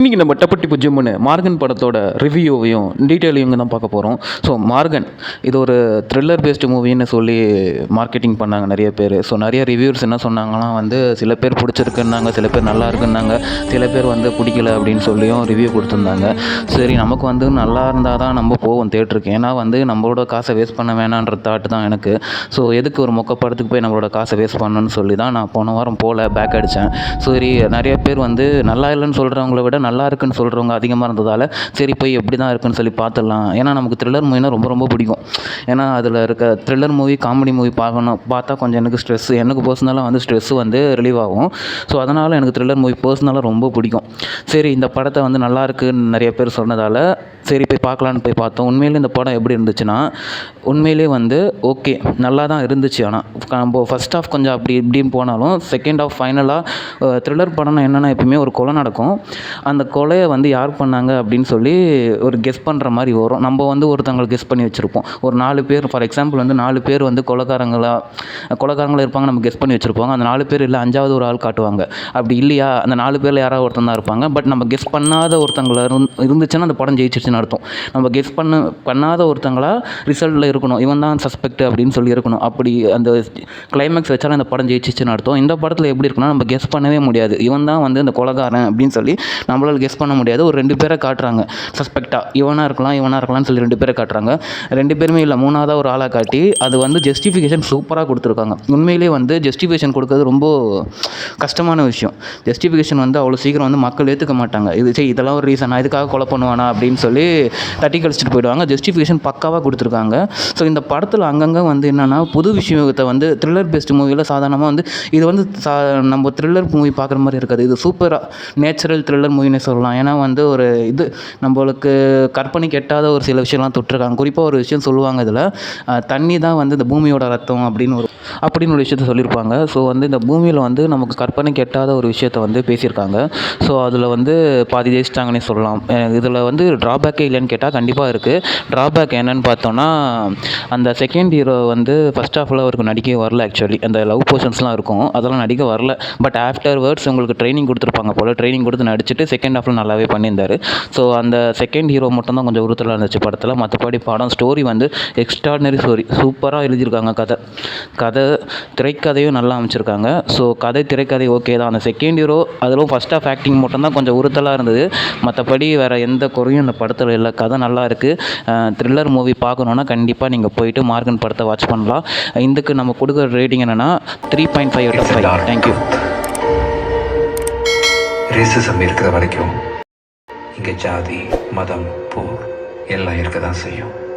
இன்றைக்கி நம்ம டப்பட்டி புஜ்ஜம்னு மார்கன் படத்தோட ரிவ்யூவையும் டீட்டெயிலையும் தான் பார்க்க போகிறோம் ஸோ மார்கன் இது ஒரு த்ரில்லர் பேஸ்டு மூவின்னு சொல்லி மார்க்கெட்டிங் பண்ணாங்க நிறைய பேர். ஸோ நிறைய ரிவ்யூர்ஸ் என்ன சொன்னாங்கன்னா வந்து சில பேர் பிடிச்சிருக்குன்னாங்க சில பேர் நல்லா இருக்குன்னாங்க சில பேர் வந்து பிடிக்கல அப்படின்னு சொல்லியும் ரிவ்யூ கொடுத்துருந்தாங்க. சரி நமக்கு வந்து நல்லா இருந்தால் தான் நம்ம போவோம் தேட்டருக்கு ஏன்னா வந்து நம்மளோட காசை வேஸ்ட் பண்ண வேணான்ற தாட் தான் எனக்கு. ஸோ எதுக்கு ஒரு மொக்க படத்துக்கு போய் நம்மளோட காசை வேஸ்ட் பண்ணணும்னு சொல்லி தான் நான் போன வாரம் போகல பேக் அடித்தேன் சரி நிறைய பேர் வந்து நல்லா இல்லைன்னு சொல்கிறவங்கள விட நல்லா இருக்குன்னு சொல்கிறவங்க அதிகமாக இருந்ததால் சரி போய் எப்படி தான் இருக்குன்னு சொல்லி பார்த்துடலாம். ஏன்னா நமக்கு த்ரில்லர் மூவினா ரொம்ப ரொம்ப பிடிக்கும். ஏன்னா அதில் இருக்க த்ரில்லர் மூவி காமெடி மூவி பார்க்கணும் பார்த்தா கொஞ்சம் எனக்கு ஸ்ட்ரெஸ் எனக்கு பர்சனலாக வந்து ஸ்ட்ரெஸ் வந்து ரிலீவ் ஆகும். ஸோ அதனால் எனக்கு த்ரில்லர் மூவி பர்சனலாக ரொம்ப பிடிக்கும். சரி இந்த படத்தை வந்து நல்லா இருக்குன்னு நிறைய பேர் சொன்னதால் சரி போய் பார்க்கலான்னு போய் பார்த்தோம். உண்மையிலே இந்த படம் எப்படி இருந்துச்சுன்னா உண்மையிலே வந்து ஓகே நல்லா தான் இருந்துச்சு. ஆனால் நம்ம ஃபஸ்ட் ஆஃப் கொஞ்சம் அப்படி இப்படின்னு போனாலும் செகண்ட் ஆஃப் ஃபைனலாக த்ரில்லர் படம்னா என்னென்னா எப்பயுமே ஒரு கொலை நடக்கும். அந்த அந்த கொலையை வந்து யார் பண்ணாங்க அப்படின்னு சொல்லி ஒரு கெஸ் பண்ணுற மாதிரி வரும். நம்ம வந்து ஒருத்தவங்களை கெஸ் பண்ணி வச்சுருப்போம். ஒரு நாலு பேர் ஃபார் எக்ஸாம்பிள் வந்து நாலு பேர் வந்து கொலைக்காரங்களா கொலைக்காரங்களா இருப்பாங்க நம்ம கெஸ் பண்ணி வச்சுருப்போம். அந்த நாலு பேர் இல்லை அஞ்சாவது ஒரு ஆள் காட்டுவாங்க. அப்படி இல்லையா? அந்த நாலு பேரில் யாராவது ஒருத்தன் தான் இருப்பாங்க. பட் நம்ம கெஸ் பண்ணாத ஒருத்தங்கள இருந்துச்சுன்னா அந்த படம் ஜெயிச்சிருச்சுன்னு அர்த்தம். நம்ம கெஸ் பண்ண பண்ணாத ஒருத்தங்களா ரிசல்ட்டில் இருக்கணும். இவன் தான் சஸ்பெக்ட் அப்படின்னு சொல்லி இருக்கணும். அப்படி அந்த கிளைமேக்ஸ் வச்சாலும் அந்த படம் ஜெயிச்சிச்சுன்னு அர்த்தம். இந்த படத்தில் எப்படி இருக்குன்னா நம்ம கெஸ் பண்ணவே முடியாது. இவன் தான் வந்து இந்த கொலகாரன் அப்படின்னு சொல்லி நம்மளால் கெஸ் பண்ண முடியாது. ஒரு ரெண்டு பேரை காட்டுறாங்க. சஸ்பெக்டாக இவனாக இருக்கலாம் இவனாக இருக்கலாம்னு சொல்லி ரெண்டு பேரை காட்டுறாங்க. ரெண்டு பேருமே இல்லை மூணாவதாக ஒரு ஆளாக காட்டி அது வந்து ஜஸ்டிஃபிகேஷன் சூப்பராக கொடுத்துருக்காங்க. உண்மையிலேயே வந்து ஜஸ்டிஃபிகேஷன் கொடுக்கறது ரொம்ப கஷ்டமான விஷயம். ஜஸ்டிஃபிகேஷன் வந்து அவ்வளோ சீக்கிரம் வந்து மக்கள் ஏற்றுக்க மாட்டாங்க. இது சரி இதெல்லாம் ஒரு ரீசன் இதுக்காக கொலை பண்ணுவானா அப்படின்னு சொல்லி தட்டி கழிச்சிட்டு போயிடுவாங்க. ஜஸ்டிஃபிகேஷன் பக்காவாக கொடுத்துருக்காங்க. ஸோ இந்த படத்தில் அங்கங்கே வந்து என்னென்னா புது விஷயத்தை வந்து த்ரில்லர் பெஸ்ட் மூவியில் சாதாரணமாக வந்து இது வந்து சா நம்ம த்ரில்லர் மூவி பார்க்குற மாதிரி இருக்காது. இது சூப்பராக நேச்சுரல் த்ரில்லர் அப்படின்னு சொல்லலாம். ஏன்னா வந்து ஒரு இது நம்மளுக்கு கற்பனைக்கு எட்டாத ஒரு சில விஷயம்லாம் தொட்டிருக்காங்க. குறிப்பாக ஒரு விஷயம் சொல்லுவாங்க இதில் தண்ணி தான் வந்து இந்த பூமியோட ரத்தம் அப்படின்னு ஒரு அப்படின்னு ஒரு விஷயத்த சொல்லியிருப்பாங்க. ஸோ வந்து இந்த பூமியில் வந்து நமக்கு கற்பனைக்கு எட்டாத ஒரு விஷயத்த வந்து பேசியிருக்காங்க. ஸோ அதில் வந்து பாதி ஜெயிச்சிட்டாங்கன்னே சொல்லலாம். இதில் வந்து ட்ராபேக்கே இல்லைன்னு கேட்டால் கண்டிப்பாக இருக்குது ட்ராபேக் என்னன்னு பார்த்தோன்னா அந்த செகண்ட் ஹீரோ வந்து ஃபஸ்ட் ஹாஃபில் அவருக்கு நடிக்க வரல ஆக்சுவலி அந்த லவ் போர்ஷன்ஸ்லாம் இருக்கும். அதெல்லாம் நடிக்க வரல. பட் ஆஃப்டர் வேர்ட்ஸ் உங்களுக்கு ட்ரைனிங் கொடுத்துருப்பாங்க போல். ட்ரைனிங் கொடுத்து நடிச்சிட்டு செகண்ட் ஹாஃபில் நல்லாவே பண்ணியிருந்தார். ஸோ அந்த செகண்ட் ஹீரோ மட்டும் தான் கொஞ்சம் உறுத்தலாக இருந்துச்சு படத்தில். மற்றபடி படம் ஸ்டோரி வந்து எக்ஸ்ட்ராடினரி ஸ்டோரி சூப்பராக எழுதியிருக்காங்க கதை. கதை திரைக்கதையும் நல்லா அமைச்சிருக்காங்க. ஸோ கதை திரைக்கதை ஓகே தான். அந்த செகண்ட் ஹீரோ அதிலும் ஃபஸ்ட் ஆஃப் ஆக்டிங் மட்டும் தான் கொஞ்சம் உறுத்தலாக இருந்தது. மற்றபடி வேறு எந்த குறையும் இந்த படத்தில் இல்லை. கதை நல்லா இருக்குது த்ரில்லர் மூவி பார்க்கணுன்னா கண்டிப்பாக நீங்கள் போயிட்டு மார்கன் படத்தை வாட்ச் பண்ணலாம். இதுக்கு நம்ம கொடுக்குற ரேட்டிங் என்னென்னா three point five out of five thank you racism இருக்கிற வரைக்கும் இங்கே ஜாதி மதம் போர் எல்லாம் இருக்க தான் செய்யும்.